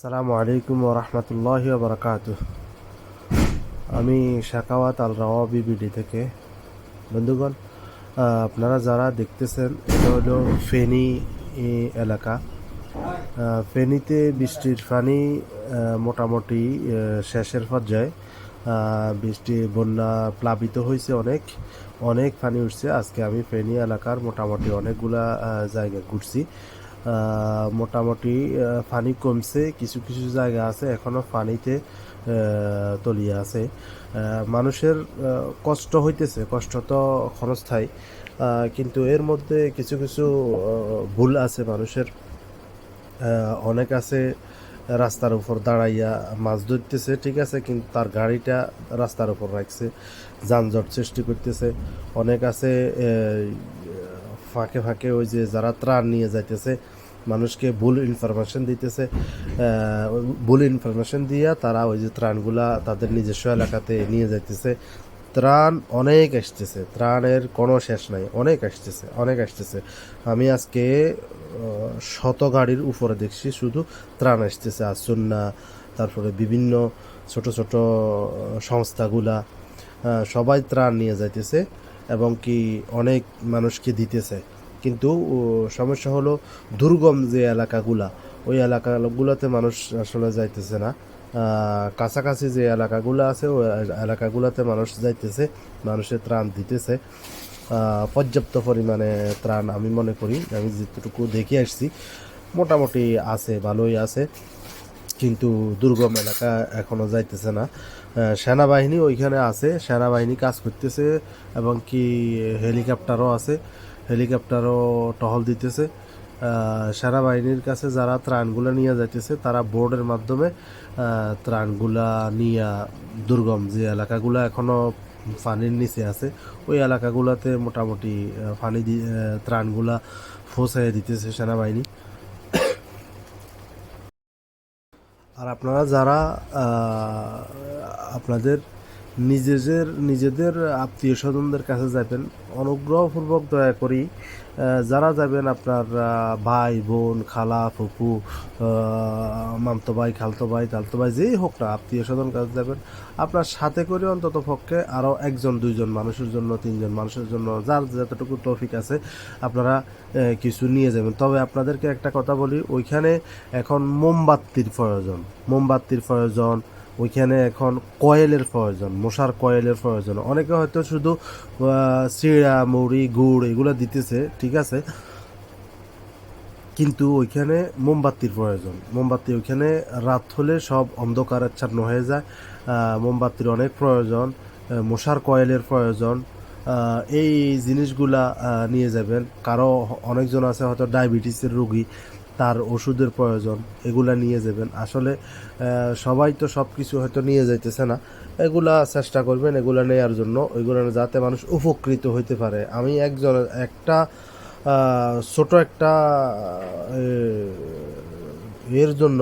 আসসালামু আলাইকুম রহমতুল্লাহ বারকাত আমি শাকাওয়াত আল রাওয়া বিবিডি থেকে। বন্ধুগণ আপনারা যারা দেখতেছেন, এটা হলো ফেনী এলাকা। ফেনীতে বৃষ্টির পানি মোটামুটি শেষের পর্যায়ে বৃষ্টি, বন্যা প্লাবিত হয়েছে অনেক অনেক পানি উঠছে। আজকে আমি ফেনী এলাকার মোটামুটি অনেকগুলা জায়গা ঘুরছি। মোটামুটি পানি কমছে, কিছু কিছু জায়গা আছে, এখনও পানিতে তলিয়ে আছে। মানুষের কষ্ট হইতেছে, কষ্ট তো ক্ষণস্থায়ী কিন্তু এর মধ্যে কিছু কিছু ভুল আছে মানুষের। অনেক আছে রাস্তার উপর দাঁড়াইয়া মাছ ধরতেছে, ঠিক আছে, কিন্তু তার গাড়িটা রাস্তার উপর রাখছে, যানজট সৃষ্টি করতেছে। অনেক আছে ফাঁকে ফাঁকে ওই যে যারা ত্রাণ নিয়ে যাইতেছে, মানুষকে ভুল ইনফরমেশন দিতেছে ভুল ইনফরমেশন দিয়া তারা ওই যে ত্রাণগুলা তাদের নিজস্ব এলাকাতে নিয়ে যাইতেছে। ত্রাণ অনেক আসতেছে, ত্রাণের কোনো শেষ নাই, অনেক আসতেছে অনেক আসতেছে। আমি আজকে শত গাড়ির উপরে দেখছি শুধু ত্রাণ আসতেছে আসন্না তারপরে বিভিন্ন ছোট ছোট সংস্থাগুলা সবাই ত্রাণ নিয়ে যাইতেছে। এবং কি অনেক মানুষকে দিতেছে। কিন্তু সমস্যা হলো দুর্গম যে এলাকাগুলা, ওই এলাকাগুলোতে মানুষ আসলে যাইতেছে না। কাছাকাছি যে এলাকাগুলো আছে, ওই এলাকাগুলোতে মানুষ যাইতেছে মানুষের ত্রাণ দিতেছে। পর্যাপ্ত পরিমাণে ত্রাণ আমি মনে করি, আমি যেটুকু দেখে আসছি, মোটামুটি আছে, ভালোই আছে। কিন্তু দুর্গম এলাকা এখনও যাইতেছে না। সেনাবাহিনী ওইখানে আছে সেনাবাহিনী কাজ করতেছে এবং কি হেলিকপ্টারও আছে হেলিকপ্টারও টহল দিতেছে। সেনাবাহিনীর কাছে যারা ত্রাণগুলো নিয়ে যাইতেছে তারা বোর্ডের মাধ্যমে ত্রাণগুলা নিয়ে দুর্গম যে এলাকাগুলো এখনও পানির নিচে আছে ওই এলাকাগুলোতে মোটামুটি পানি দি- আহ, ত্রাণগুলা পৌঁছাইয়ে দিতেছে সেনাবাহিনী। আর আপনারা যারা আপনাদের নিজেদের নিজেদের আত্মীয় স্বজনদের কাছে যাবেন। অনুগ্রহপূর্বক দয়া করি যারা যাবেন আপনার ভাই বোন খালা আহ, মামতো ভাই খালতো ভাই তালতো ভাই যেই হোক না আত্মীয় স্বজন কাছে যাবেন। আপনার সাথে করে অন্তত পক্ষে আরও একজন দুইজন মানুষের জন্য তিনজন মানুষের জন্য যার যতটুকু টপিক আছে আপনারা কিছু নিয়ে যাবেন। তবে আপনাদেরকে একটা কথা বলি ওইখানে এখন মোমবাতির প্রয়োজন মোমবাতির প্রয়োজন ওইখানে এখন কয়েলের প্রয়োজন, মশার কয়েলের প্রয়োজন। অনেকে হয়তো শুধু চিড়া, মুড়ি, গুড় এগুলো দিতেছে, ঠিক আছে? কিন্তু ওইখানে মোমবাতির প্রয়োজন। মোমবাতি ওইখানে রাত হলে সব অন্ধকার আচ্ছন্ন হয়ে যায়। মোমবাতির অনেক প্রয়োজন মশার কয়েলের প্রয়োজন। এই জিনিসগুলা নিয়ে যাবেন। কারও অনেকজন আছে হয়তো ডায়াবেটিসের রোগী। তার ওষুধের প্রয়োজন, এগুলা নিয়ে যাবেন। আসলে সবাই তো সব কিছু হয়তো নিয়ে যাইতেছে না। এগুলা চেষ্টা করবেন, এগুলা নেওয়ার জন্য। ওইগুলো যাতে মানুষ উপকৃত হইতে পারে। আমি একজন, একটা ছোট একটা এর জন্য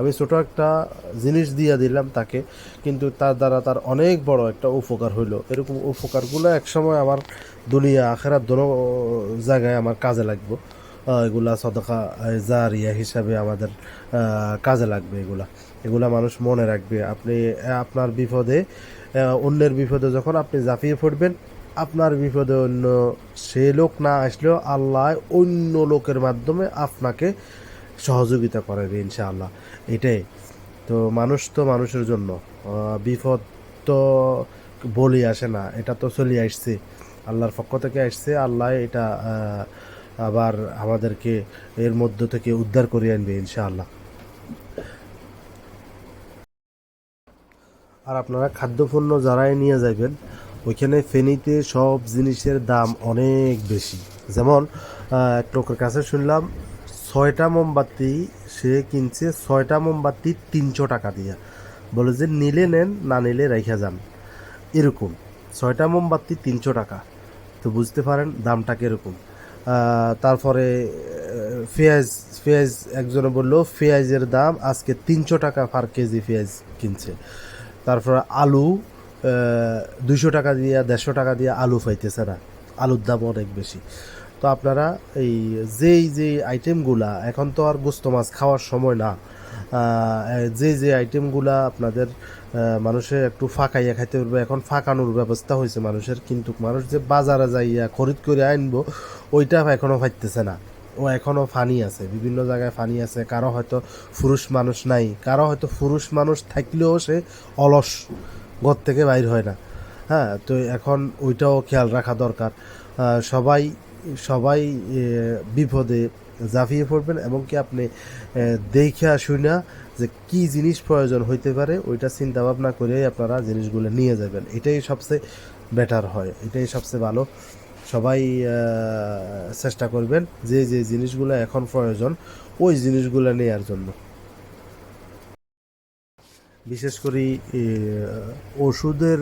আমি ছোট একটা জিনিস দিয়ে দিলাম তাকে, কিন্তু তার দ্বারা তার অনেক বড় একটা উপকার হইল। এরকম উপকারগুলো একসময় আমার দুনিয়া আখেরাত দোনো জায়গায় আমার কাজে লাগবে। এগুলা সদকা জারিয়া হিসাবে আমাদের কাজে লাগবে এগুলা। এগুলা মানুষ মনে রাখবে। আপনি আপনার বিপদে অন্যের বিপদে যখন আপনি ঝাঁপিয়ে পড়বেন, আপনার বিপদে অন্য সে লোক না আসলেও আল্লাহ অন্য লোকের মাধ্যমে আপনাকে সহযোগিতা করবে ইনশাআল্লাহ। এটাই। তো মানুষ তো মানুষের জন্য। বিপদ তো বলি আসে না। এটা তো চলে আসছে। আল্লাহর পক্ষ থেকে আসছে। আল্লাহ এটা আবার আমাদেরকে এর মধ্য থেকে উদ্ধার করে আনবে, ইনশাআল্লাহ। আর আপনারা খাদ্যপণ্য যারাই নিয়ে যাবেন ওইখানে ফেনীতে সব জিনিসের দাম অনেক বেশি। যেমন এক লোকের কাছে শুনলাম, ছয়টা মোমবাতি, সে কিনছে ছয়টা মোমবাতি তিনশো টাকা দিয়ে। বলে যে, নিলে নেন, না নিলে রেখে যান। এরকম, ছয়টা মোমবাতি তিনশো টাকা। তো বুঝতে পারেন দামটা কীরকম। তারপরে পেঁয়াজ পেঁয়াজ একজনে বলল পেঁয়াজের দাম আজকে তিনশো টাকা পার কেজি পেঁয়াজ কিনছে। তারপরে আলু দুইশো টাকা দিয়ে, দেড়শো টাকা দিয়ে আলু পাইতেছে না। আলুর দাম অনেক বেশি। তো আপনারা এই যেই যেই আইটেমগুলা এখন তো আর গোস্ত মাছ খাওয়ার সময় না। যে যে আইটেমগুলা আপনাদের আহ, মানুষে একটু ফাঁকাইয়া খাইতে পারবে এখন ফাঁকানোর ব্যবস্থা হয়েছে মানুষের কিন্তু মানুষ যে বাজারে যাইয়া খরিদ করে আনব ওইটা এখনও পাইতেছে না। ও এখনও ফানি আছে বিভিন্ন জায়গায় ফানি আছে কারও হয়তো পুরুষ মানুষ নাই কারও হয়তো পুরুষ মানুষ থাকলেও সে অলস ঘর থেকে বাইর হয় না। হ্যাঁ তো এখন ওইটাও খেয়াল রাখা দরকার। সবাই সবাই বিপদে জাফিয়ে পড়বেন এবং কি আপনি দেখে শুনা যে কি জিনিস প্রয়োজন হইতে পারে, ওইটা চিন্তা ভাবনা করেই আপনারা জিনিসগুলো নিয়ে যাবেন। এটাই সবচেয়ে বেটার হয়, এটাই সবচেয়ে ভালো। সবাই চেষ্টা করবেন যে যে জিনিসগুলো এখন প্রয়োজন, ওই জিনিসগুলো নেওয়ার জন্য। বিশেষ করে ওষুধের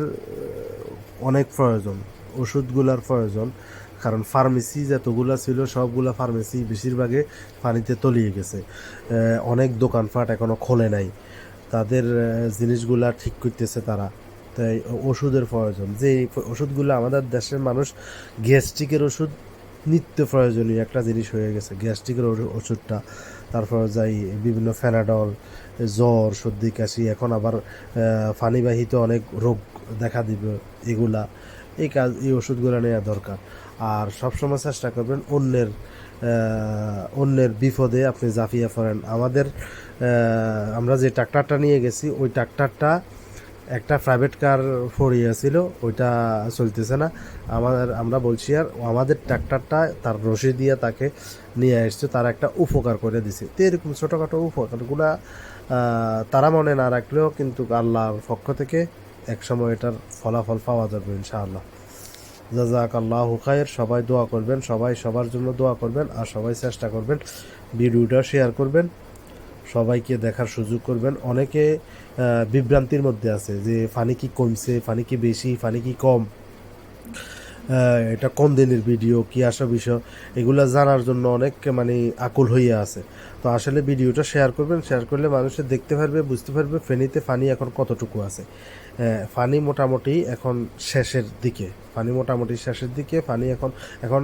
অনেক প্রয়োজন, ওষুধগুলার প্রয়োজন। কারণ ফার্মেসি যতগুলা ছিল, সবগুলা ফার্মেসি বেশিরভাগে পানিতে তলিয়ে গেছে। অনেক দোকানপাট এখনও খোলে নাই। তাদের জিনিসগুলা ঠিক করতেছে তারা। তাই ওষুধের প্রয়োজন। যে ওষুধগুলো আমাদের দেশের মানুষ গ্যাস্ট্রিকের ওষুধ নিত্য প্রয়োজনীয় একটা জিনিস হয়ে গেছে। গ্যাস্ট্রিকের ওষুধটা। তারপর যাই বিভিন্ন ফেনাডল, জ্বর, সর্দি, কাশি, এখন আবার পানিবাহিত অনেক রোগ দেখা দিবে এগুলা। এই কাজ, এই ওষুধগুলো নেওয়া দরকার। আর সবসময় চেষ্টা করবেন অন্যের অন্যের বিপদে আপনি জাফিয়ে পড়েন। আমাদের আমরা যে ট্রাক্টরটা নিয়ে গেছি, ওই ট্রাক্টরটা একটা প্রাইভেট কার ফরিয়েছিল ওইটা চলতেছে না। আমাদের, আমরা বলছি আর আমাদের ট্রাক্টরটা তার রশি দিয়ে তাকে নিয়ে এসছে তার একটা উপকার করে দিছে। তো এরকম ছোটোখাটো উপকারগুলা তারা মনে না রাখলেও কিন্তু আল্লাহর পক্ষ থেকে একসময় এটার ফলাফল পাওয়া যাবে ইনশাআল্লাহ। জাজাক আল্লাহ খায়ের সবাই দোয়া করবেন, সবাই সবার জন্য দোয়া করবেন, আর সবাই চেষ্টা করবেন ভিডিওটা শেয়ার করবেন, সবাইকে দেখার সুযোগ করবেন। অনেকে বিভ্রান্তির মধ্যে আছে যে, ফানি কি কমছে? ফানি কি বেশি? ফানি কি কম? এটা কোন দিনের ভিডিও, কি আসা বিষয়, এগুলা জানার জন্য অনেক মানে আকুল হইয়া আছে। তো আসলে ভিডিওটা শেয়ার করবেন শেয়ার করলে মানুষের দেখতে পারবে, বুঝতে পারবে, ফেনীতে ফানি এখন কতটুকু আছে। ফানি মোটামুটি এখন শেষের দিকে ফানি মোটামুটি শেষের দিকে ফানি এখন এখন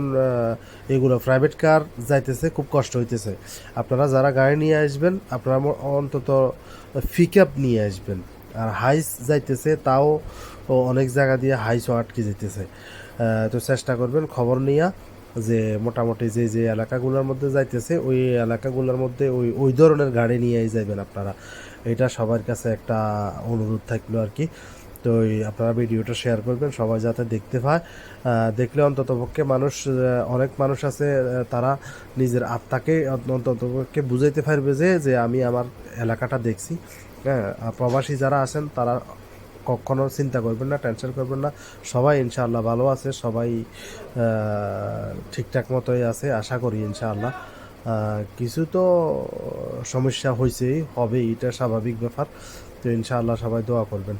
এগুলো প্রাইভেট কার যাইতেছে, খুব কষ্ট হইতেছে। আপনারা যারা গাড়ি নিয়ে আসবেন, আপনারা অন্তত পিক আপ নিয়ে আসবেন। আর হাইস যাইতেছে, তাও অনেক জায়গা দিয়ে হাইসও আটকে যেতেছে তো চেষ্টা করবেন খবর নিয়া যে মোটামুটি যে যে এলাকাগুলোর মধ্যে যাইতেছে, ওই এলাকাগুলোর মধ্যে ওই ওই ধরনের গাড়ি নিয়েই যাবেন আপনারা। এটা সবার কাছে একটা অনুরোধ থাকল আর কি। তো আপনারা ভিডিওটা শেয়ার করবেন, সবাই যাতে দেখতে পায়। দেখলে অন্তত পক্ষে মানুষ অনেক মানুষ আছে তারা নিজের আত্মাকে অন্তত পক্ষে বুঝাইতে পারবে যে যে আমি আমার এলাকাটা দেখছি। হ্যাঁ প্রবাসী যারা আছেন, তারা কখনো চিন্তা করবেন না টেনশন করবেন না। সবাই ইনশাআল্লাহ ভালো আছে, সবাই ঠিকঠাক মতোই আছে, আশা করি ইনশাআল্লাহ। কিছু তো সমস্যা হয়েছেই হবে এটা স্বাভাবিক ব্যাপার। তো ইনশাআল্লাহ সবাই দোয়া করবেন।